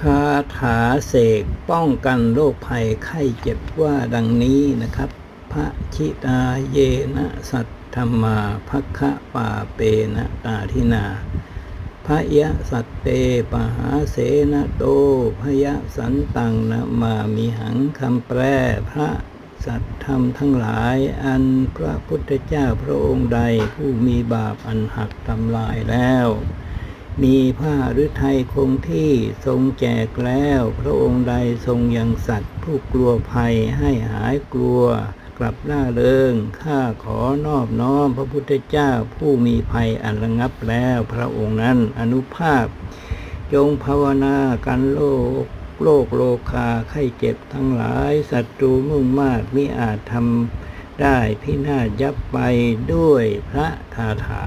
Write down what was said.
คาถาเสกป้องกันโรคภัยไข้เจ็บว่าดังนี้นะครับ พระชิตาเยนะสัตธรรมาภัคะปาเปนะตาทินาพระยะสัตเตปหาเสนะโตพระยะสันตังนะมามีหังคำแปลพระสัตธรรมทั้งหลายอันพระพุทธเจ้าพระองค์ใดผู้มีบาปอันหักทำลายแล้ว มีผ้าหรือไทยคงที่ทรงแจกแล้ว พระองค์ใดทรงยังสัตว์ ผู้กลัวภัยให้หายกลัว กลับล่าเริงข้าขอนอบน้อมพระพุทธเจ้าผู้มีภัยอันระงับแล้ว พระองค์นั้นอนุภาพ จงภาวนากันโลกโลกโลคาไข้เจ็บทั้งหลายศัตรูมุ่งมากมิอาจทำได้พินาศยับไปด้วยพระคาถา